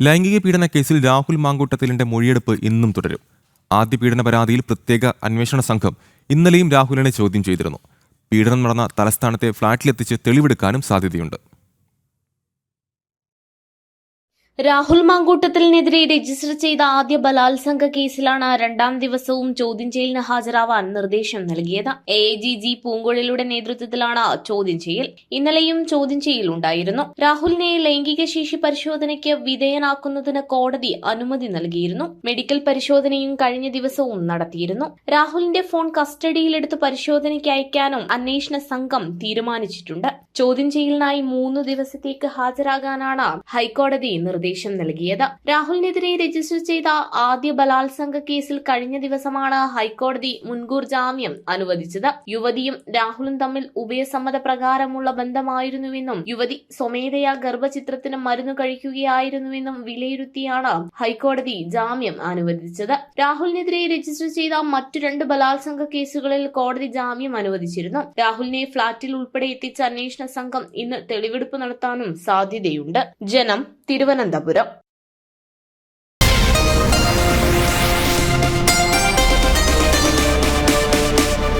ലൈംഗിക പീഡന കേസിൽ രാഹുൽ മാങ്കൂട്ടത്തിലിന്റെ മൊഴിയെടുപ്പ് ഇന്നും തുടരും. ആദ്യ പീഡന പരാതിയിൽ പ്രത്യേക അന്വേഷണ സംഘം ഇന്നലെയും രാഹുലിനെ ചോദ്യം ചെയ്തിരുന്നു. പീഡനം നടന്ന തലസ്ഥാനത്തെ ഫ്ളാറ്റിലെത്തിച്ച് തെളിവെടുക്കാനും സാധ്യതയുണ്ട്. രാഹുൽ മാങ്കൂട്ടത്തിനെതിരെ രജിസ്റ്റർ ചെയ്ത ആദ്യ ബലാത്സംഗ കേസിലാണ് രണ്ടാം ദിവസവും ചോദ്യം ചെയ്യലിന് ഹാജരാവാൻ നിർദ്ദേശം നൽകിയത്. എ ജി ജി പൂങ്കുഴലിയുടെ നേതൃത്വത്തിലാണ് ചോദ്യം ചെയ്യൽ. ഇന്നലെയും ചോദ്യം ചെയ്യലുണ്ടായിരുന്നു രാഹുലിനെ ലൈംഗിക ശേഷി പരിശോധനയ്ക്ക് വിധേയനാക്കുന്നതിന് കോടതി അനുമതി നൽകിയിരുന്നു. മെഡിക്കൽ പരിശോധനയും കഴിഞ്ഞ ദിവസവും നടത്തിയിരുന്നു. രാഹുലിന്റെ ഫോൺ കസ്റ്റഡിയിലെടുത്ത് പരിശോധനയ്ക്ക് അയക്കാനും അന്വേഷണ സംഘം തീരുമാനിച്ചിട്ടുണ്ട്. ചോദ്യം ചെയ്യലിനായി മൂന്ന് ദിവസത്തേക്ക് ഹാജരാകാനാണ് ഹൈക്കോടതി നിർദ്ദേശം. നൽകിയത്. രാഹുലിനെതിരെ രജിസ്റ്റർ ചെയ്ത ആദ്യ ബലാത്സംഗ കേസിൽ കഴിഞ്ഞ ദിവസമാണ് ഹൈക്കോടതി മുൻകൂർ ജാമ്യം അനുവദിച്ചത്. യുവതിയും രാഹുലും തമ്മിൽ ഉഭയസമ്മത പ്രകാരമുള്ള ബന്ധമായിരുന്നുവെന്നും യുവതി സ്വമേധയാ ഗർഭചിത്രത്തിന് മരുന്ന് കഴിക്കുകയായിരുന്നുവെന്നും വിലയിരുത്തിയാണ് ഹൈക്കോടതി ജാമ്യം അനുവദിച്ചത്. രാഹുലിനെതിരെ രജിസ്റ്റർ ചെയ്ത മറ്റു രണ്ട് ബലാത്സംഗ കേസുകളിൽ കോടതി ജാമ്യം അനുവദിച്ചിരുന്നു. രാഹുലിനെ ഫ്ളാറ്റിൽ ഉൾപ്പെടെ എത്തിച്ച അന്വേഷണ സംഘം ഇന്ന് തെളിവെടുപ്പ് നടത്താനും സാധ്യതയുണ്ട്. ജനം തിരുവനന്തപുരം